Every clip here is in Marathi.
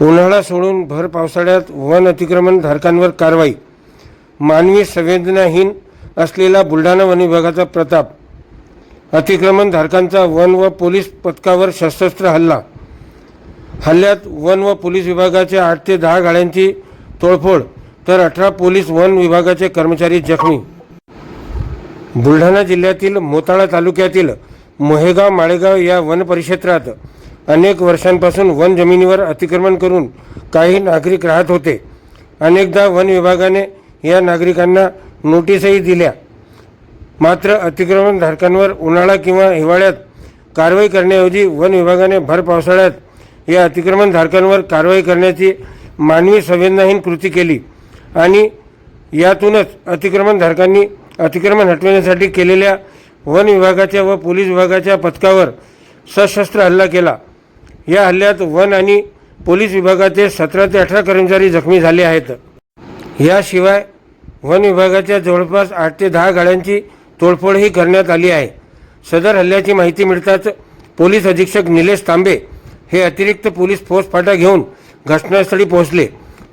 उन्हाळा सोडून भर पावसाळ्यात वन अतिक्रमण धारकांवर कारवाई. मानवी संवेदनाहीन असलेला बुलढाणा वन विभागाचा प्रताप. अतिक्रमण धारकांचा वन व पोलीस पथकावर सशस्त्र हल्ला. हल्ल्यात वन व पोलीस विभागाच्या आठ ते दहा गाड्यांची तोडफोड तर अठरा पोलीस वन विभागाचे कर्मचारी जखमी. बुलढाणा जिल्ह्यातील मोताळा तालुक्यातील मोहेगाव माळेगाव या वन परिक्षेत्रात अनेक वर्षांपासून वन जमिनीवर अतिक्रमण करून काही नागरिक राहत होते. अनेकदा वन विभागाने या नागरिकांना नोटीसही दिल्या. मात्र अतिक्रमणधारकांवर उन्हाळा किंवा हिवाळ्यात कारवाई करण्याऐवजी वन विभागाने भर पावसाळ्यात या अतिक्रमणधारकांवर कारवाई करण्याची मानवी संवेदनाहीन कृती केली आणि यातूनच अतिक्रमणधारकांनी अतिक्रमण हटविण्यासाठी केलेल्या वन विभागाच्या व पोलीस विभागाच्या पथकावर सशस्त्र हल्ला केला. या हल्ल्यात वन आणि पोलीस विभागाचे सतरा ते अठरा कर्मचारी जखमी झाले आहेत. याशिवाय वन विभागाच्या जवळपास आठ ते दहा गाड्यांची तोडफोडही करण्यात आली आहे. सदर हल्ल्याची माहिती मिळताच पोलीस अधीक्षक निलेश तांबे हे अतिरिक्त पोलीस फोर्स फाटा घेऊन घटनास्थळी पोहोचले.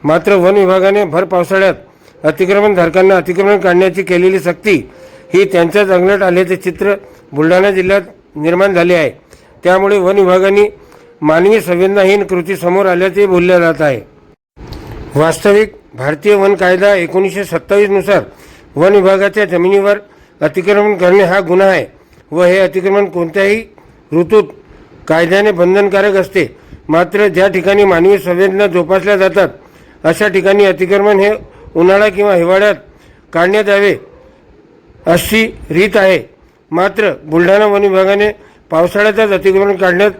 मात्र वन विभागाने भर पावसाळ्यात अतिक्रमणधारकांना अतिक्रमण काढण्याची केलेली सक्ती ही त्यांच्याच अंगलट आल्याचे चित्र बुलढाणा जिल्ह्यात निर्माण झाले आहे. त्यामुळे वन विभागाने मानवी संवेदनाहीन कृती समोर आल्याचे बोलले जात आहे. वास्तविक भारतीय वन कायदा एकोणीसशे सत्तावीसनुसार वन विभागाच्या जमिनीवर अतिक्रमण करणे हा गुन्हा आहे व हे अतिक्रमण कोणत्याही ऋतूत कायद्याने बंधनकारक असते. मात्र ज्या ठिकाणी मानवी संवेदना जोपासल्या जातात अशा ठिकाणी अतिक्रमण हे उन्हाळा किंवा हिवाळ्यात काढण्यात यावे अशी रीत आहे. मात्र बुलढाणा वन विभागाने पावसाळ्यातच अतिक्रमण काढण्यात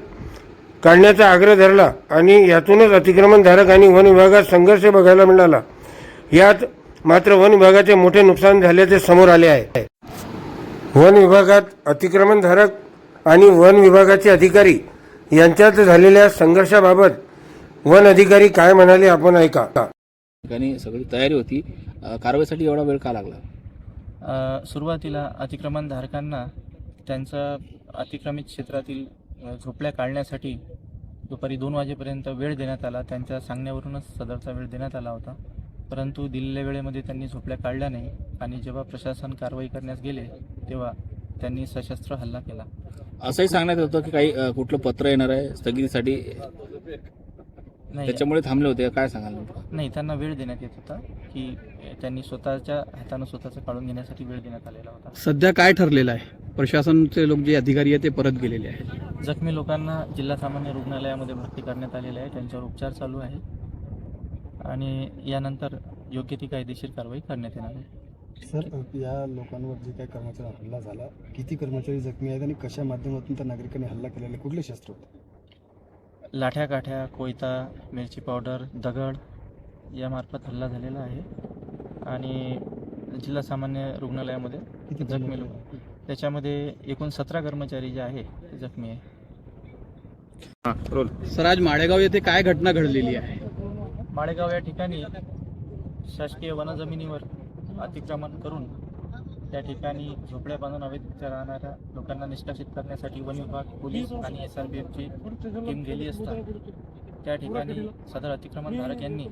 काढण्याचा आग्रह धरला आणि यातूनच अतिक्रमणधारक आणि वन विभागात संघर्ष बघायला मिळाला. यात मात्र वन विभागाचे मोठे नुकसान झाल्याचे समोर आले आहे. वन विभागात अतिक्रमणधारक आणि वन विभागाचे अधिकारी यांच्यात झालेल्या संघर्षाबाबत वन अधिकारी काय म्हणाले आपण ऐका. ठिकाणी सगळी तयारी होती. कारवाईसाठी एवढा वेळ का लागला? सुरुवातीला अतिक्रमणधारकांना त्यांचा अतिक्रमित क्षेत्रातील झोपड्या काढण्यासाठी दुपारी दोन वाजेपर्यंत वेळ देण्यात आला. त्यांच्या सांगण्यावरूनच सदरचा वेळ देण्यात आला होता. परंतु दिलेल्या वेळेमध्ये त्यांनी झोपड्या काढल्या नाही आणि जेव्हा प्रशासन कारवाई करण्यास गेले तेव्हा त्यांनी सशस्त्र हल्ला केला. असंही सांगण्यात होतं की काही कुठलं पत्र येणार आहे स्थगितीसाठी? नाही. त्याच्यामुळे थांबले होते काय सांगाल? नाही त्यांना वेळ देण्यात येत होता की त्यांनी स्वतःच्या हातानं स्वतःचं काढून घेण्यासाठी वेळ देण्यात आलेला होता. सध्या काय ठरलेलं आहे? प्रशासनचे लोक जे अधिकारी आहेत ते परत गेलेले आहेत. जखमी लोकांना जिल्हा सामान्य रुग्णालयामध्ये भरती करण्यात आलेले आहे. त्यांच्यावर उपचार चालू आहे. आणि यानंतर योग्य ती कायदेशीर कारवाई करण्यात येणार आहे. सर या लोकांवर जे काही कर्मचारी हल्ला झाला किती कर्मचारी जखमी आहेत आणि कशा माध्यमातून त्या नागरिकांनी हल्ला केलेला? कुठले शस्त्र होते? लाठ्या काठ्या कोयता मिरची पावडर दगड यामार्फत हल्ला झालेला आहे. आणि जिल्हा सामान्य रुग्णालयामध्ये किती जखमी लोक त्याच्यामध्ये एकूण सतरा कर्मचारी जे आहे ते जखमी आहे सर आज माळेगाव येथे काय घटना घडलेली आहे? माळेगाव या ठिकाणी शासकीय वनजमिनीवर अतिक्रमण करून त्या ठिकाणी झोपड्या बांधून अवैधरित्या राहणाऱ्या लोकांना निष्कासित करण्यासाठी वन विभाग पोलीस आणि एस आर बी एफची टीम गेली असता त्या ठिकाणी सदर अतिक्रमणधारक यांनी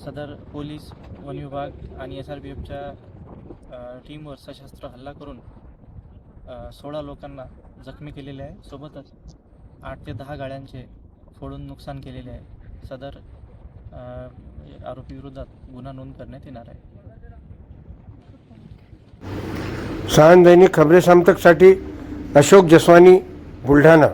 सदर पोलीस वन विभाग आणि एस आर बी एफच्या टीमवर सशस्त्र हल्ला करून सोळा लोकांना जखमी केलेले आहे. सोबतच आठ ते दहा गाड्यांचे फोडून नुकसान केलेले आहे. सदर आरोपी विरोधात गुन्हा नोंद करण्यात येणार आहे. सहान दैनिक खबरे सामतकसाठी अशोक जसवानी बुलढाणा.